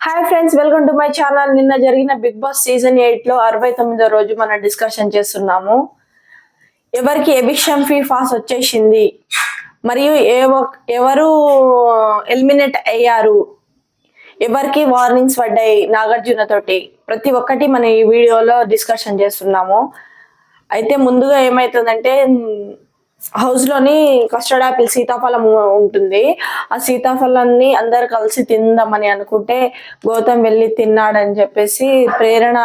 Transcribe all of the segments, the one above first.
Hi friends welcome to my channel నిన్న జరిగిన big boss season ఎయిట్లో అరవై తొమ్మిదో రోజు మనం డిస్కషన్ చేస్తున్నాము. ఎవరికి ఎబిక్షన్ ఫీ ఫాస్ వచ్చేసింది? మరియు ఏ ఎవరు ఎలిమినేట్ అయ్యారు? ఎవరికి వార్నింగ్స్ పడ్డాయి నాగార్జున తోటి? ప్రతి ఒక్కటి మనం ఈ వీడియోలో డిస్కషన్ చేస్తున్నాము. అయితే ముందుగా ఏమవుతుందంటే హౌస్లోని కస్టర్డ్ ఆపిల్ సీతాఫలం ఉంటుంది. ఆ సీతాఫలాన్ని అందరు కలిసి తిందామని అనుకుంటే గౌతమ్ వెళ్ళి తిన్నాడని చెప్పేసి ప్రేరణ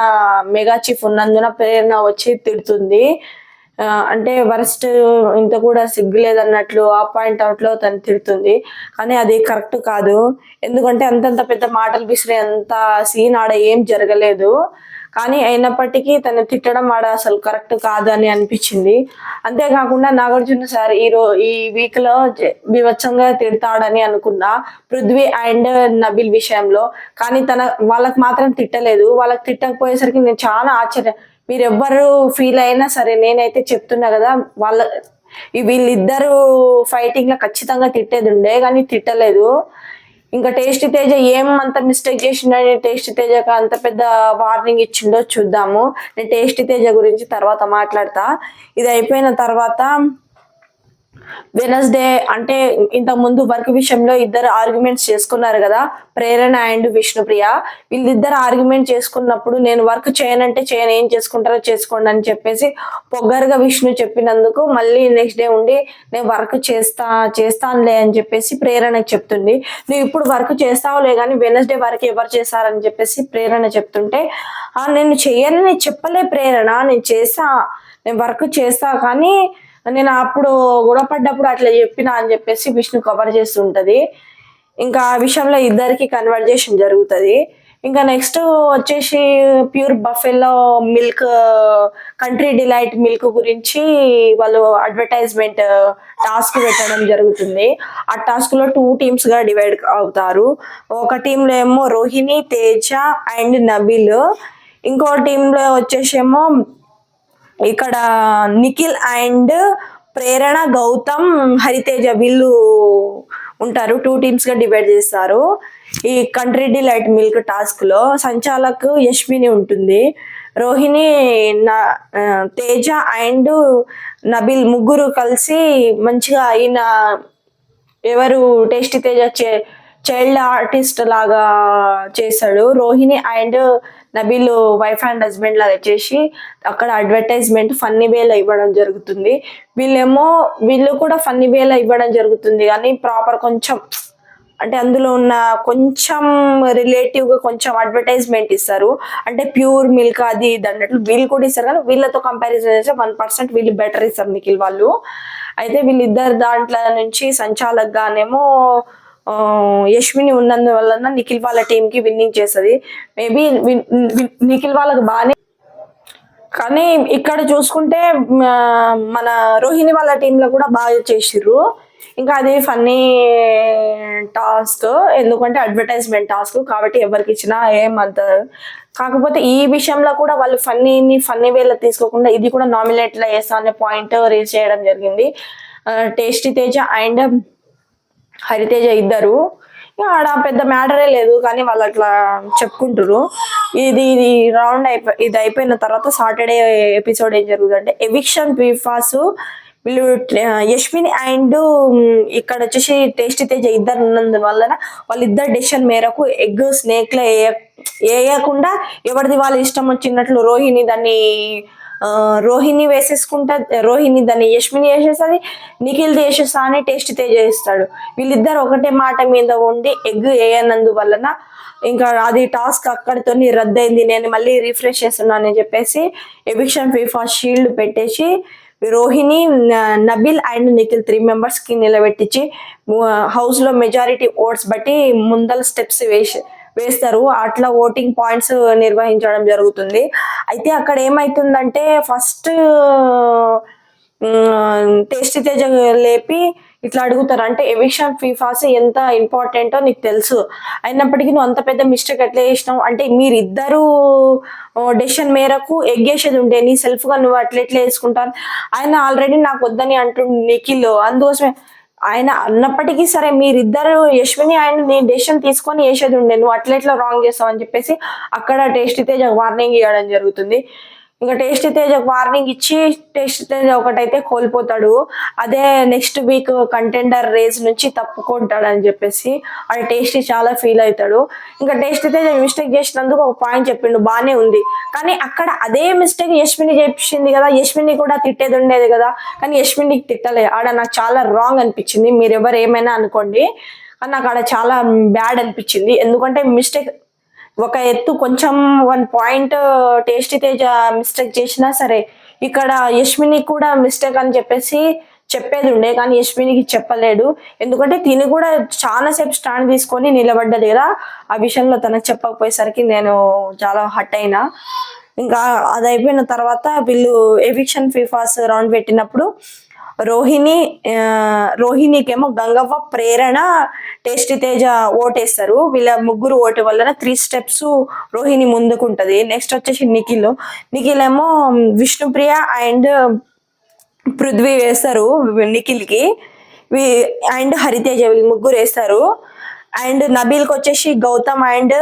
మెగా చీఫ్ ఉన్నందున ప్రేరణ వచ్చి తిడుతుంది. అంటే వరస్ట్ ఇంత కూడా సిగ్గులేదన్నట్లు ఆ పాయింట్ అవుట్లో తను తిడుతుంది. కానీ అది కరెక్ట్ కాదు. ఎందుకంటే అంతంత పెద్ద మాటలు విసిరే అంత సీన్ ఆడ ఏం జరగలేదు. కానీ అయినప్పటికీ తను తిట్టడం ఆడ అసలు కరెక్ట్ కాదు అని అనిపించింది. అంతేకాకుండా నాగార్జున సార్ ఈ రో ఈ వీక్లో బీభత్సంగా తిడతాడని అనుకున్నా పృథ్వీ అండ్ నబిల్ విషయంలో. కానీ తన వాళ్ళకి మాత్రం తిట్టలేదు. వాళ్ళకి తిట్టకపోయేసరికి నేను చాలా ఆశ్చర్య మీరెవ్వరు ఫీల్ అయినా సరే నేనైతే చెప్తున్నా కదా వాళ్ళ వీళ్ళిద్దరు ఫైటింగ్లో ఖచ్చితంగా తిట్టేది ఉండే కానీ తిట్టలేదు. ఇంకా టేస్ట్ తేజ ఏం అంత మిస్టేక్ చేసిండని టేస్ట్ తేజకు అంత పెద్ద వార్నింగ్ ఇచ్చిండో చూద్దాము. నేను టేస్ట్ తేజ గురించి తర్వాత మాట్లాడతా. ఇది అయిపోయిన తర్వాత వెనస్డే అంటే ఇంత ముందు వర్క్ విషయంలో ఇద్దరు ఆర్గ్యుమెంట్స్ చేసుకున్నారు కదా ప్రేరణ అండ్ విష్ణుప్రియ వీళ్ళిద్దరు ఆర్గ్యుమెంట్ చేసుకున్నప్పుడు నేను వర్క్ చేయనంటే చేయను ఏం చేసుకుంటారో చేసుకోండి అని చెప్పేసి పొగ్గరుగా విష్ణు చెప్పినందుకు మళ్ళీ నెక్స్ట్ డే ఉండి నేను వర్క్ చేస్తా చేస్తానులే అని చెప్పేసి ప్రేరణకు చెప్తుంది. నువ్వు ఇప్పుడు వర్క్ చేస్తావులే కానీ వెనస్డే వరకు ఎవరు చేస్తారని చెప్పేసి ప్రేరణ చెప్తుంటే "ఆ, నేను చెయ్యను నేను చెప్పలే ప్రేరణ నేను చేస్తా నేను వర్క్ చేస్తా కానీ నేను అప్పుడు గొడవపడ్డప్పుడు అట్లా చెప్పిన అని చెప్పేసి విష్ణు కవర్ చేస్తుంటది. ఇంకా ఆ విషయంలో ఇద్దరికి కన్వర్జేషన్ జరుగుతుంది. ఇంకా నెక్స్ట్ వచ్చేసి pure buffalo milk country delight milk గురించి వాళ్ళు అడ్వర్టైజ్మెంట్ టాస్క్ పెట్టడం జరుగుతుంది. ఆ టాస్క్లో టూ టీమ్స్గా డివైడ్ అవుతారు. ఒక టీంలో ఏమో రోహిణి తేజ అండ్ నబీల్ ఇంకో టీంలో వచ్చేసేమో ఇక్కడ నిఖిల్ అండ్ ప్రేరణ గౌతమ్ హరితేజ వీళ్ళు ఉంటారు. టూ టీమ్స్గా డివైడ్ చేస్తారు. ఈ కంట్రీ డిలైట్ మిల్క్ టాస్క్లో సంచాలక్ యష్మిని ఉంటుంది. రోహిణి తేజ అండ్ నబిల్ ముగ్గురు కలిసి మంచిగా ఈయన ఎవరు టేస్టీ తేజ చే- చైల్డ్ ఆర్టిస్ట్ లాగా చేశాడు. Rohini and Nabeel wife and husband లాగా చేసి అక్కడ అడ్వర్టైజ్మెంట్ ఫన్నీ వేలో ఇవ్వడం జరుగుతుంది. వీళ్ళేమో వీళ్ళు కూడా ఫన్నీ వేలో ఇవ్వడం జరుగుతుంది కానీ ప్రాపర్ కొంచెం అంటే అందులో ఉన్న కొంచెం రిలేటివ్గా కొంచెం అడ్వర్టైజ్మెంట్ ఇస్తారు. అంటే ప్యూర్ మిల్క్ అది ఇది అన్నట్లు వీళ్ళు కూడా ఇస్తారు కానీ వీళ్ళతో కంపారిజన్ చేస్తే వన్ పర్సెంట్ వీళ్ళు బెటర్ ఇస్తారు నిఖిల్ వాళ్ళు. అయితే వీళ్ళిద్దరు దాంట్లో నుంచి సంచాలక్ గానేమో యశ్విని యష్మిని ఉన్నందువలన నిఖిల్ వాళ్ళ టీం కి విన్నింగ్ చేస్తుంది. మేబీ నిఖిల్ వాళ్ళకి బాగానే కానీ ఇక్కడ చూసుకుంటే మన రోహిణి వాళ్ళ టీంలో కూడా బాగా చేసిర్రు. ఇంకా అది ఫన్నీ టాస్క్ ఎందుకంటే అడ్వర్టైజ్మెంట్ టాస్క్ కాబట్టి ఎవరికి ఇచ్చినా ఏమంత కాకపోతే ఈ విషయంలో కూడా వాళ్ళు ఫన్నీని ఫన్నీ వేలో తీసుకోకుండా ఇది కూడా నామినేట్లో వేస్తా అనే పాయింట్ రేజ్ చేయడం జరిగింది. టేస్టీ తేజ అండ్ హరితేజ ఇద్దరు. ఆడ పెద్ద మ్యాటరే లేదు కానీ వాళ్ళు అట్లా చెప్పుకుంటారు ఇది ఇది రౌండ్ అయిపోయి ఇది అయిపోయిన తర్వాత సాటర్డే ఎపిసోడ్ ఏం జరుగుతుందంటే ఎవిక్షన్ పీఫాస్ వీళ్ళు యశ్విని అండ్ ఇక్కడ వచ్చేసి టేస్టీ తేజ ఇద్దరు ఉన్నందువలన వాళ్ళిద్దరు డెసిషన్ మేరకు ఎగ్ స్నేక్లో వేయ- వేయకుండా ఎవరిది వాళ్ళ ఇష్టం వచ్చినట్లు రోహిణి దాన్ని రోహిణి వేసేసుకుంటా రోహిణి దాన్ని యష్మిని వేసేస్తుంది నిఖిల్ వేసేస్తా అని టేస్ట్ తేజ ఇస్తాడు వీళ్ళిద్దరు ఒకటే మాట మీద ఉండి ఎగ్ వేయనందు వలన ఇంకా అది టాస్క్ అక్కడితో రద్దయింది. నేను మళ్ళీ రిఫ్రెష్ చేస్తున్నాను అని చెప్పేసి ఎవిక్షన్ ఫీఫా షీల్డ్ పెట్టేసి రోహిణి నబిల్ అండ్ నిఖిల్ త్రీ మెంబర్స్కి నిలబెట్టించి హౌస్లో మెజారిటీ ఓట్స్ బట్టి ముందల స్టెప్స్ వేసి వేస్తారు. అట్లా ఓటింగ్ పాయింట్స్ నిర్వహించడం జరుగుతుంది. అయితే అక్కడ ఏమైతుందంటే ఫస్ట్ టేస్టీ తేజ లేపి ఇట్లా అడుగుతారు. అంటే ఎవిక్షన్ ఫీఫాస్ ఎంత ఇంపార్టెంటో నీకు తెలుసు. అయినప్పటికీ నువ్వు అంత పెద్ద మిస్టేక్ ఎట్లా చేసినావు? అంటే మీరిద్దరు డెసిషన్ మేరకు ఎగ్గేసేది ఉండే నీ సెల్ఫ్గా నువ్వు అట్లా ఎట్లా వేసుకుంటాను ఆయన ఆల్రెడీ నాకు వద్దని అంటుండు నిఖిల్. అందుకోసమే ఆయన అన్నప్పటికీ సరే మీరిద్దరు యశ్విని అండ్ నీ డెసిషన్ తీసుకొని వేసేది ఉండే. నువ్వు అట్లా ఇట్లా రాంగ్ చేస్తావు అని చెప్పేసి అక్కడ టేస్ట్ తేజ వార్నింగ్ ఇవ్వడం జరుగుతుంది. ఇంకా టేస్ట్ తేజ్ వార్నింగ్ ఇచ్చి టేస్ట్ తేజ్ ఒకటైతే కోల్పోతాడు. అదే నెక్స్ట్ వీక్ కంటెండర్ రేస్ నుంచి తప్పుకుంటాడు అని చెప్పేసి ఆ టేస్ట్ చాలా ఫీల్ అవుతాడు. ఇంకా టేస్ట్ తేజ్ మిస్టేక్ చేసినందుకు ఒక పాయింట్ చెప్పిండు బాగానే ఉంది. కానీ అక్కడ అదే మిస్టేక్ యశ్విని చేసింది కదా యశ్విని కూడా తిట్టేది ఉండేది కదా కానీ యశ్వినికి తిట్టలే. ఆడ నాకు చాలా రాంగ్ అనిపించింది. మీరు ఎవరు ఏమైనా అనుకోండి. కానీ నాకు ఆడ చాలా బ్యాడ్ అనిపించింది. ఎందుకంటే మిస్టేక్ ఒక ఎత్తు కొంచెం one point Tasty Teja mistake చేసినా సరే ఇక్కడ యష్మిని కూడా మిస్టేక్ అని చెప్పేసి చెప్పేది ఉండే కానీ యశ్వినికి చెప్పలేడు ఎందుకంటే తిని కూడా చాలా సేపు స్టాండ్ తీసుకొని నిలబడ్డది కదా ఆ విషయంలో తనకు చెప్పకపోయేసరికి నేను చాలా హట్ అయినా. ఇంకా అది అయిపోయిన తర్వాత వీళ్ళు ఎవిక్షన్ ఫీఫాస్ రౌండ్ పెట్టినప్పుడు రోహిణి రోహిణికేమో గంగవ్వ ప్రేరణ టేస్టీ తేజ ఓటేస్తారు. వీళ్ళ ముగ్గురు ఓటు వలన త్రీ స్టెప్స్ రోహిణి ముందుకుంటది. నెక్స్ట్ వచ్చేసి నిఖిల్. నిఖిల్ ఏమో విష్ణుప్రియ అండ్ పృథ్వీ వేస్తారు నిఖిల్కి. అండ్ హరితేజ వీళ్ళు ముగ్గురు వేస్తారు. అండ్ నబీల్కి వచ్చేసి Gautam and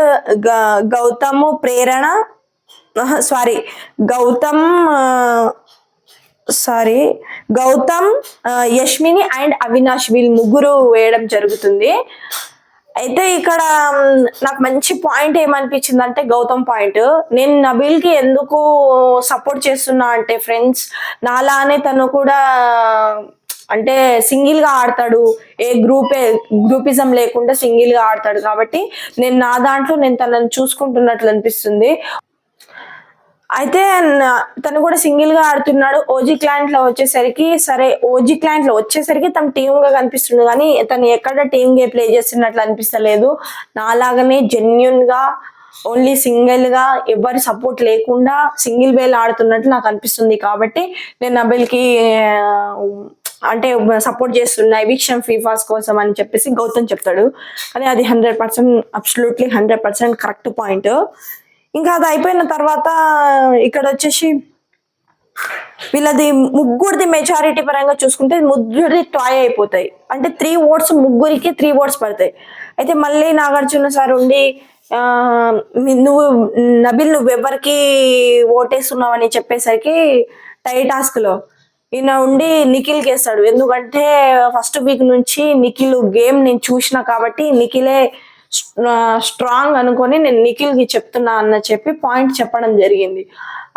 Gautam Prerana sorry Gautam sorry Gautam యష్మిని and Avinash వీళ్ళు ముగ్గురు వేయడం జరుగుతుంది. అయితే ఇక్కడ నాకు మంచి పాయింట్ ఏమనిపించింది అంటే గౌతమ్ పాయింట్. నేను నబీల్కి ఎందుకు సపోర్ట్ చేస్తున్నా అంటే ఫ్రెండ్స్ నాలానే తను కూడా అంటే సింగిల్గా ఆడతాడు. ఏ గ్రూపే గ్రూపిజం లేకుండా సింగిల్గా ఆడతాడు కాబట్టి నేను నా దాంట్లో నేను తనని చూసుకుంటున్నట్లు అనిపిస్తుంది. అయితే నా- తను కూడా సింగిల్గా ఆడుతున్నాడు. ఓజీ క్లాంట్లో వచ్చేసరికి సరే ఓజీ క్లాంట్లో వచ్చేసరికి తన టీమ్గా కనిపిస్తుంది కానీ తను ఎక్కడ టీమ్ గే ప్లే చేస్తున్నట్లు అనిపిస్తలేదు. నాలాగనే జెన్యున్గా ఓన్లీ సింగిల్గా ఎవరి సపోర్ట్ లేకుండా సింగిల్ బేల్ ఆడుతున్నట్లు నాకు అనిపిస్తుంది కాబట్టి నేను నబెల్కి అంటే సపోర్ట్ చేస్తున్నా. ఎవిక్షన్ ఫీఫాస్ కోసం అని చెప్పేసి గౌతమ్ చెప్తాడు. కానీ అది hundred percent absolutely hundred percent correct point ఇంకా అది అయిపోయిన తర్వాత ఇక్కడ వచ్చేసి వీళ్ళది ముగ్గురిది మెజారిటీ పరంగా చూసుకుంటే ముగ్గురిది టాయ్ అయిపోతాయి. అంటే త్రీ ఓట్స్ ముగ్గురికి త్రీ ఓట్స్ పడతాయి. అయితే మళ్ళీ నాగార్జున సార్ ఉండి నువ్వు నబిల్ నువ్వెవరికి ఓటేస్తున్నావు అని చెప్పేసరికి టై టాస్క్లో ఈయన ఉండి నిఖిల్ వేస్తాడు ఎందుకంటే ఫస్ట్ వీక్ నుంచి నిఖిల్ గేమ్ నేను చూసిన కాబట్టి నిఖిలే స్ట్రాంగ్ అనుకొని నేను నిఖిల్కి చెప్తున్నా అన్న చెప్పి పాయింట్ చెప్పడం జరిగింది.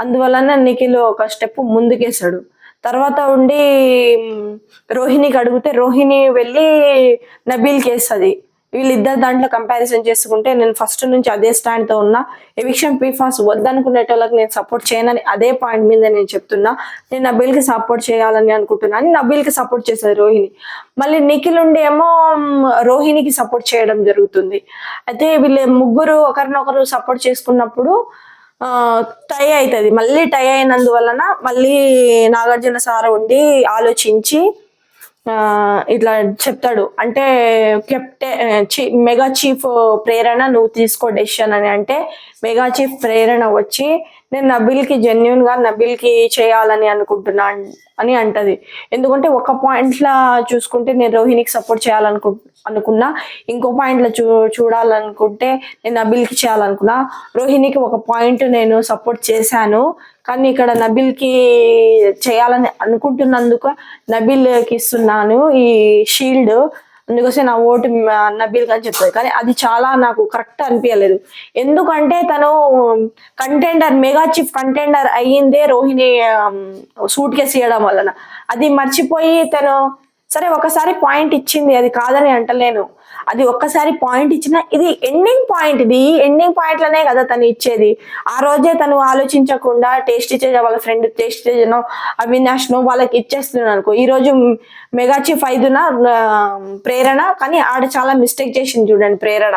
అందువలన నిఖిల్ ఒక స్టెప్ ముందుకేశాడు. తర్వాత ఉండి రోహిణికి అడిగితే రోహిణి వెళ్ళి నబీల్కి వేస్తుంది. వీళ్ళిద్దరు దాంట్లో కంపారిజన్ చేసుకుంటే నేను ఫస్ట్ నుంచి అదే స్టాండ్తో ఉన్నా. ఎవిక్షన్ పీఫాస్ వద్దనుకునేటోళ్ళకి నేను సపోర్ట్ చేయనని అదే పాయింట్ మీద నేను చెప్తున్నా. నేను నబీల్కి సపోర్ట్ చేయాలని అనుకుంటున్నాను అని సపోర్ట్ చేశారు రోహిణి. మళ్ళీ నిఖిల్ ఉండేమో రోహిణికి సపోర్ట్ చేయడం జరుగుతుంది. అయితే వీళ్ళు ముగ్గురు ఒకరినొకరు సపోర్ట్ చేసుకున్నప్పుడు టై అవుతుంది మళ్ళీ టై అయినందువలన మళ్ళీ నాగార్జున సార్ ఉండి ఆలోచించి ఇట్లా చెప్తాడు. అంటే కెప్టెన్ మెగా చీఫ్ ప్రేరణ నువ్వు తీసుకో డెసిషన్ అని. అంటే మెగా చీఫ్ ప్రేరణ వచ్చి నేను నబిల్కి జెన్యున్గా నబిల్కి చేయాలని అనుకుంటున్నా అని అంటది. ఎందుకంటే ఒక పాయింట్లో చూసుకుంటే నేను రోహిణికి సపోర్ట్ చేయాలనుకు అనుకున్నా. ఇంకో పాయింట్లో చూ చూడాలనుకుంటే నేను నబిల్కి చేయాలనుకున్నా. రోహిణికి ఒక పాయింట్ నేను సపోర్ట్ చేశాను. కానీ ఇక్కడ నబిల్కి చేయాలని అనుకుంటున్నందుకు నబిల్కి ఇస్తున్నాను ఈ షీల్డ్. అందుకోసం నా ఓటు నబీల్ అని చెప్తారు కానీ అది చాలా నాకు కరెక్ట్ అనిపించలేదు. ఎందుకంటే తను కంటెండర్ మెగా చీఫ్ కంటెండర్ అయ్యిందే రోహిణి సూట్ కేసు ఇవ్వడం వలన. అది మర్చిపోయి తను సరే ఒకసారి పాయింట్ ఇచ్చింది అది కాదని అంటలేను. అది ఒక్కసారి పాయింట్ ఇచ్చిన ఇది ఎండింగ్ పాయింట్ ఇది. ఎండింగ్ పాయింట్లనే కదా తను ఇచ్చేది. ఆ రోజే తను ఆలోచించకుండా టేస్ట్ ఇచ్చేది వాళ్ళ friend Tasty no Avinash no వాళ్ళకి ఇచ్చేస్తున్నాను అనుకో. ఈ రోజు మెగా ఐదున ప్రేరణ కానీ ఆడ చాలా మిస్టేక్ చేసింది చూడండి ప్రేరణ.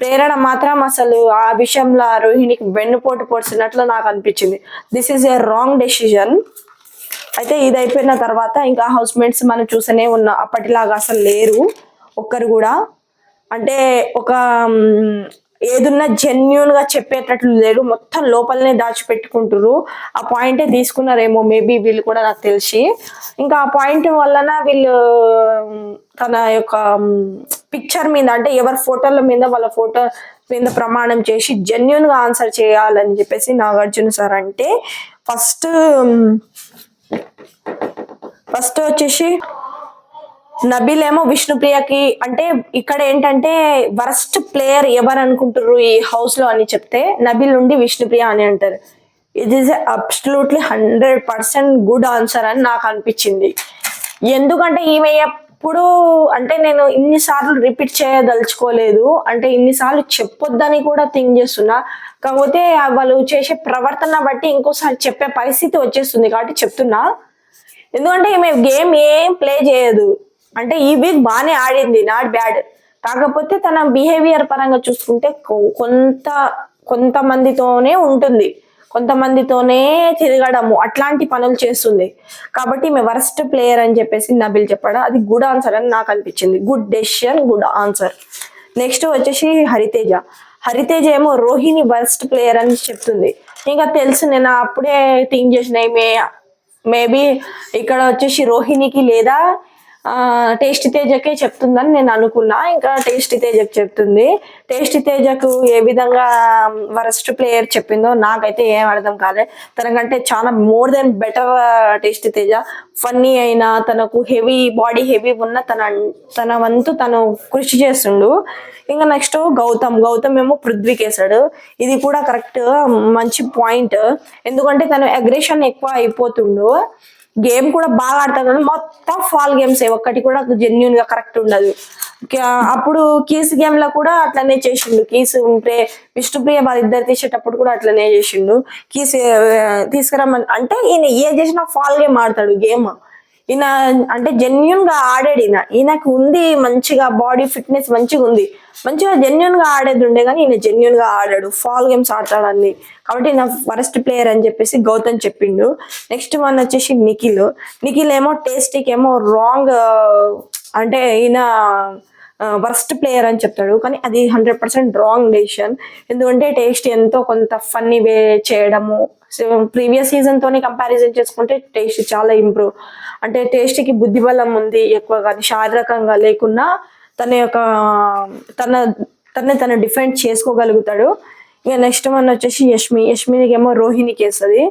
ప్రేరణ మాత్రం అసలు ఆ విషయంలో రోహిణికి వెన్నుపోటు పొడిచినట్లు నాకు అనిపించింది. This is a wrong decision అయితే ఇది అయిపోయిన తర్వాత ఇంకా హౌస్ మేట్స్ మనం చూసనే ఉన్నాం. అప్పటిలాగా అసలు లేరు. ఒక్కరు కూడా. అంటే ఒక ఏదున్నా జెన్యున్గా చెప్పేటట్లు లేరు మొత్తం లోపలనే దాచిపెట్టుకుంటారు ఆ పాయింటే తీసుకున్నారేమో మేబీ వీళ్ళు కూడా నాకు తెలిసి. ఇంకా ఆ పాయింట్ వలన వీళ్ళు తన యొక్క పిక్చర్ మీద అంటే ఎవరి ఫోటోల మీద వాళ్ళ ఫోటో మీద ప్రమాణం చేసి జెన్యున్గా ఆన్సర్ చేయాలని చెప్పేసి నాగార్జున సార్ అంటే ఫస్ట్ ఫస్ట్ వచ్చేసి నబీల్ ఏమో విష్ణుప్రియకి అంటే ఇక్కడ ఏంటంటే వరస్ట్ ప్లేయర్ ఎవరు అనుకుంటారు ఈ హౌస్లో అని చెప్తే నబీల్ నుండి విష్ణుప్రియ అని అంటారు. ఇది is absolutely hundred percent good answer అని నాకు అనిపించింది. ఎందుకంటే ఈమె ఎప్పుడు అంటే నేను ఇన్నిసార్లు రిపీట్ చేయదలుచుకోలేదు. అంటే ఇన్నిసార్లు చెప్పొద్దని కూడా థింక్ చేస్తున్నా. కాకపోతే వాళ్ళు చేసే ప్రవర్తన బట్టి ఇంకోసారి చెప్పే పరిస్థితి వచ్చేస్తుంది కాబట్టి చెప్తున్నా. ఎందుకంటే ఈమె గేమ్ ఏం ప్లే చేయదు. అంటే ఈ వీక్ బాగానే ఆడింది నాట్ బ్యాడ్. కాకపోతే తన బిహేవియర్ పరంగా చూసుకుంటే కొ- కొంత కొంతమందితోనే ఉంటుంది. కొంతమందితోనే తిరగడము అట్లాంటి పనులు చేస్తుంది. కాబట్టి ఈమె వరస్ట్ ప్లేయర్ అని చెప్పేసి నబిల్ చెప్పాడు అది గుడ్ ఆన్సర్ అని నాకు అనిపించింది. Good decision good answer. Next వచ్చేసి హరితేజ. హరితేజ ఏమో రోహిణి బెస్ట్ ప్లేయర్ అని చెప్తుంది. ఇంకా తెలుసు నేను అప్పుడే థింక్ చేసిన మే మేబీ ఇక్కడ వచ్చేసి రోహిణికి లేదా టేస్ట్ తేజకే చెప్తుందని నేను అనుకున్నా. ఇంకా టేస్ట్ తేజకు చెప్తుంది. టేస్ట్ తేజకు ఏ విధంగా వరస్ట్ ప్లేయర్ చెప్పిందో నాకైతే ఏం అర్థం కాలే. తనకంటే చాలా more than better Tasty Teja. Funny అయినా తనకు హెవీ బాడీ హెవీ ఉన్న తన తన వంతు తను కృషి చేస్తుండు. ఇంకా నెక్స్ట్ గౌతమ్. గౌతమ్ ఏమో పృథ్వీకి వేసాడు ఇది కూడా కరెక్ట్ మంచి పాయింట్. ఎందుకంటే తను అగ్రెషన్ ఎక్కువ అయిపోతుండు. గేమ్ కూడా బాగా ఆడుతున్నాడు మొత్తం ఫాల్ గేమ్స్. ఒక్కటి కూడా జెన్యున్గా కరెక్ట్ ఉండదు. అప్పుడు కీస్ గేమ్లో కూడా అట్లనే చేసిండు. కీస్ ఉంటే విష్ణుప్రియ వాళ్ళిద్దరు తీసేటప్పుడు కూడా అట్లనే చేసిండు. కీస్ తీసుకురమ్మని అంటే ఈయన ఏ చేసినా ఫాల్ గేమ్ ఆడతాడు గేమ్. ఈయన అంటే జెన్యున్గా ఆడాడు ఈయన. ఈయనకు ఉంది మంచిగా బాడీ ఫిట్నెస్ మంచిగా ఉంది. మంచిగా జెన్యున్గా ఆడేది ఉండే కానీ ఈయన జెన్యున్గా ఆడాడు. ఫాల్ గేమ్స్ ఆడతాడని. కాబట్టి ఈయన ఫరెస్ట్ ప్లేయర్ అని చెప్పేసి గౌతమ్ చెప్పిండు. నెక్స్ట్ వన్ వచ్చేసి నిఖిల్. నిఖిల్ ఏమో టేస్టీకి ఏమో రాంగ్ అంటే ఈయన వర్స్ట్ ప్లేయర్ అని చెప్తాడు. కానీ అది హండ్రెడ్ పర్సెంట్ రాంగ్ డెసిషన్ ఎందుకంటే టేస్ట్ ఎంతో కొంత ఫన్నీ వే చేయడము. ప్రీవియస్ సీజన్ తోని కంపారిజన్ చేసుకుంటే టేస్ట్ చాలా ఇంప్రూవ్ అంటే టేస్ట్కి బుద్ధి బలం ఉంది ఎక్కువ కానీ శారీరకంగా లేకున్నా తన యొక్క తన తనని తను డిఫెండ్ చేసుకోగలుగుతాడు. ఇక నెక్స్ట్ వన్ వచ్చేసి యష్మి. యష్మినికి ఏమో రోహిణికి వేస్తుంది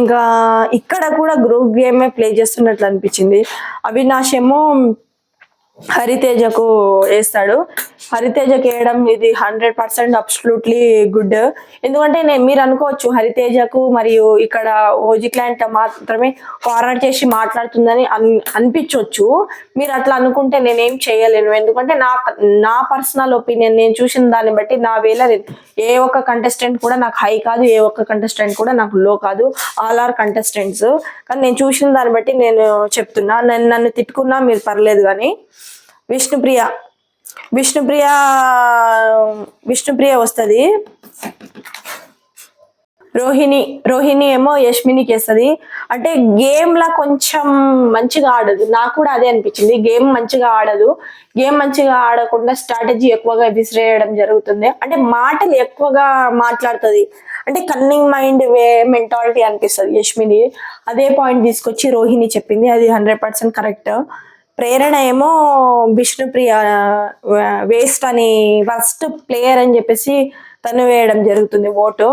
ఇంకా ఇక్కడ కూడా గ్రూప్ గేమే ప్లే చేస్తున్నట్లు అనిపించింది. అవినాష్ ఏమో హరితేజకు వేస్తాడు. హరితేజకు వేయడం ఇది హండ్రెడ్ పర్సెంట్ అబ్సల్యూట్లీ గుడ్ ఎందుకంటే నేను మీరు అనుకోవచ్చు హరితేజకు మరియు ఇక్కడ ఓజీ క్లయింట్ మాత్రమే ఫార్వర్డ్ చేసి మాట్లాడుతుందని అనిపించవచ్చు మీరు అట్లా అనుకుంటే నేనేం చేయలేను. ఎందుకంటే నా నా పర్సనల్ ఒపీనియన్ నేను చూసిన దాన్ని బట్టి నా వేళ ఏ ఒక్క కంటెస్టెంట్ కూడా నాకు హై కాదు ఏ ఒక్క కంటెస్టెంట్ కూడా నాకు లో కాదు. ఆల్ ఆర్ కంటెస్టెంట్స్ కానీ నేను చూసిన దాన్ని బట్టి నేను చెప్తున్నా. నేను నన్ను తిట్టుకున్నా మీరు పర్లేదు కానీ విష్ణుప్రియ. విష్ణుప్రియ విష్ణుప్రియ వస్తుంది. రోహిణి రోహిణి ఏమో యష్మినికి వేస్తుంది అంటే గేమ్లా కొంచెం మంచిగా ఆడదు. నాకు కూడా అదే అనిపించింది. గేమ్ మంచిగా ఆడదు. గేమ్ మంచిగా ఆడకుండా స్ట్రాటజీ ఎక్కువగా విసిరేయడం జరుగుతుంది. అంటే మాటలు ఎక్కువగా మాట్లాడుతుంది. అంటే కన్నింగ్ మైండ్ వే మెంటాలిటీ అనిపిస్తుంది యష్మిని. అదే పాయింట్ తీసుకొచ్చి రోహిణి చెప్పింది. అది హండ్రెడ్ పర్సెంట్ కరెక్ట్ ప్రేరణ ఏమో విష్ణుప్రియ వేస్ట్ అని ఫస్ట్ ప్లేయర్ అని చెప్పేసి తను వేయడం జరుగుతుంది ఓటు.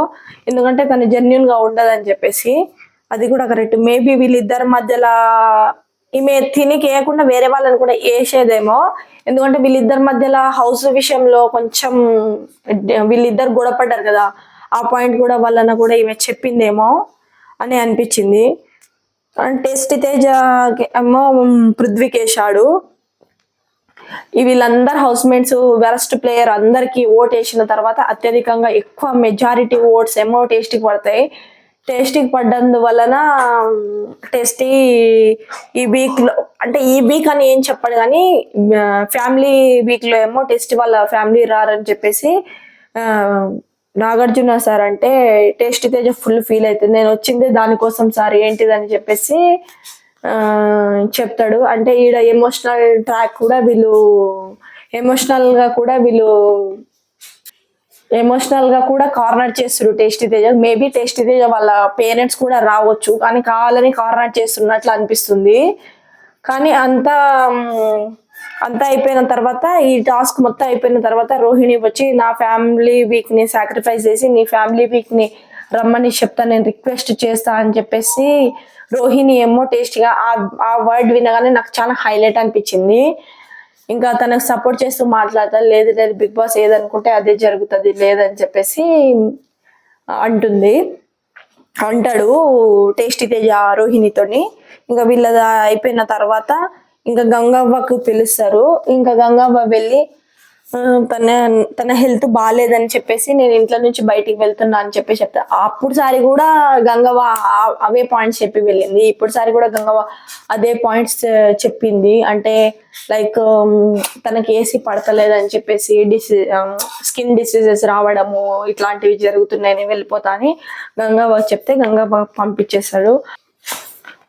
ఎందుకంటే తను జెన్యున్గా ఉండదని చెప్పేసి. అది కూడా కరెక్ట్ మేబీ వీళ్ళిద్దరి మధ్యలో ఈమె తినికి వేయకుండా వేరే వాళ్ళని కూడా వేసేదేమో ఎందుకంటే వీళ్ళిద్దరి మధ్యలో హౌస్ విషయంలో కొంచెం వీళ్ళిద్దరు గొడవపడ్డారు కదా. ఆ పాయింట్ కూడా వాళ్ళన కూడా ఈమె చెప్పిందేమో అని అనిపించింది. టేస్ట్ తేజ ఏమో పృథ్వీకేశాడు వీళ్ళందరు హౌస్ మేట్స్ వెరస్ట్ ప్లేయర్ అందరికి ఓట్ వేసిన తర్వాత అత్యధికంగా ఎక్కువ మెజారిటీ ఓట్స్ ఏమో టేస్ట్కి పడతాయి. టేస్టీకి పడ్డందు వలన టేస్టీ ఈ వీక్లో అంటే ఈ వీక్ అని ఏం చెప్పాడు కానీ ఫ్యామిలీ వీక్లో ఏమో టెస్ట్ వాళ్ళ ఫ్యామిలీ రారని చెప్పేసి నాగార్జున సార్ అంటే టేస్ట్ తేజ ఫుల్ ఫీల్ అవుతుంది. నేను వచ్చిందే దానికోసం సార్ ఏంటిదని చెప్పేసి చెప్తాడు. అంటే ఈడ ఎమోషనల్ ట్రాక్ కూడా వీళ్ళు ఎమోషనల్గా కూడా వీళ్ళు ఎమోషనల్గా కూడా కార్నర్ చేస్తారు tasty Teja. Maybe tasty Teja వాళ్ళ పేరెంట్స్ కూడా రావచ్చు కానీ కావాలని కార్నర్ చేస్తున్నట్లు అనిపిస్తుంది. కానీ అంతా అంతా అయిపోయిన తర్వాత ఈ టాస్క్ మొత్తం అయిపోయిన తర్వాత రోహిణి వచ్చి నా ఫ్యామిలీ వీక్ని సాక్రిఫైస్ చేసి నీ ఫ్యామిలీ వీక్ని రమ్మని చెప్తా నేను రిక్వెస్ట్ చేస్తా అని చెప్పేసి రోహిణి ఏమో టేస్ట్గా ఆ ఆ వర్డ్ వినగానే నాకు చాలా హైలైట్ అనిపించింది. ఇంకా తనకు సపోర్ట్ చేస్తూ మాట్లాడతా లేదు లేదు బిగ్ బాస్ ఏదనుకుంటే అదే జరుగుతుంది లేదని చెప్పేసి అంటుంది. అంటాడు టేస్టీ తేజ రోహిణితోని. ఇంకా వీళ్ళ అయిపోయిన తర్వాత ఇంకా గంగవ్వకు పిలుస్తారు. ఇంకా గంగవ్వ వెళ్ళి తన తన హెల్త్ బాగాలేదని చెప్పేసి నేను ఇంట్లో నుంచి బయటికి వెళ్తున్నా అని చెప్పి చెప్తా. అప్పుడు సారి కూడా గంగవ్వ అవే పాయింట్స్ చెప్పి వెళ్ళింది. ఇప్పుడు సారి కూడా గంగవ్వ అదే పాయింట్స్ చెప్పింది. అంటే లైక్ తనకి ఏసీ పడతలేదని చెప్పేసి డిసీ స్కిన్ డిసీజెస్ రావడము ఇట్లాంటివి జరుగుతున్నాయని వెళ్ళిపోతా అని గంగవ్వ చెప్తే గంగవ్వ పంపించేశాడు.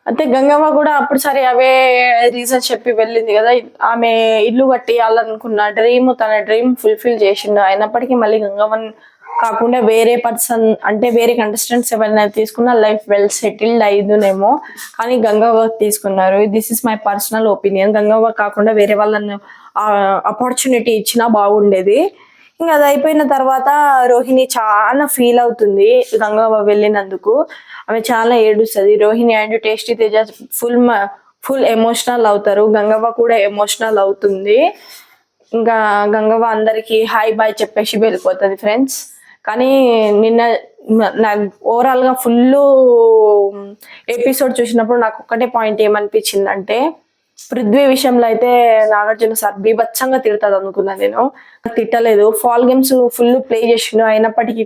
అంటే గంగమ్మ కూడా అప్పుడు సరే అవే రీజన్ చెప్పి వెళ్ళింది కదా. ఆమె ఇల్లు కట్టియాలనుకున్న డ్రీమ్ తన డ్రీమ్ ఫుల్ఫిల్ చేసిండు. అయినప్పటికీ మళ్ళీ గంగమ్మని కాకుండా వేరే పర్సన్ అంటే వేరే కంటెస్టెంట్స్ ఎవరైనా తీసుకున్న లైఫ్ వెల్ సెటిల్డ్ అయ్యిందేమో కానీ గంగవ్వ తీసుకున్నారు. This is my personal opinion Gangavva కాకుండా వేరే వాళ్ళని ఆపర్చునిటీ ఇచ్చినా బాగుండేది. ఇంకా అది అయిపోయిన తర్వాత రోహిణి చాలా ఫీల్ అవుతుంది గంగవ్వ వెళ్ళినందుకు. ఆమె చాలా ఏడుస్తుంది. Rohini and Tasty Teja full full emotional అవుతారు. గంగవ్వ కూడా ఎమోషనల్ అవుతుంది. ఇంకా గంగవ్వ అందరికి హాయ్ బాయ్ చెప్పేసి వెళ్ళిపోతుంది ఫ్రెండ్స్ కానీ నిన్న నాకు ఓవరాల్గా ఫుల్ ఎపిసోడ్ చూసినప్పుడు నాకు ఒక్కటే పాయింట్ ఏమనిపించింది అంటే పృథ్వీ విషయంలో అయితే నాగార్జున సార్ బీభత్సంగా తిడతాడు అనుకున్నాను నేను. తిట్టలేదు. ఫాల్ గేమ్స్ ఫుల్ ప్లే చేసిండు. అయినప్పటికీ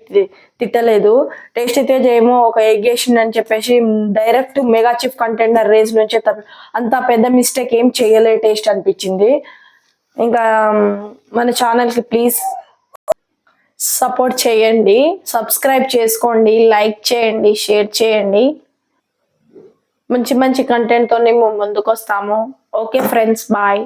తిట్టలేదు. టేస్ట్ అయితే ఏమో ఒక ఎగ్ అని చెప్పేసి direct mega chief contender race నుంచి అంత పెద్ద మిస్టేక్ ఏం చేయలే టేస్ట్ అనిపించింది. ఇంకా మన ఛానల్కి ప్లీజ్ సపోర్ట్ చేయండి. సబ్స్క్రైబ్ చేసుకోండి. లైక్ చేయండి. షేర్ చేయండి. మంచి మంచి కంటెంట్తో మేము ముందుకు వస్తాము ఓకే ఫ్రెండ్స్ బాయ్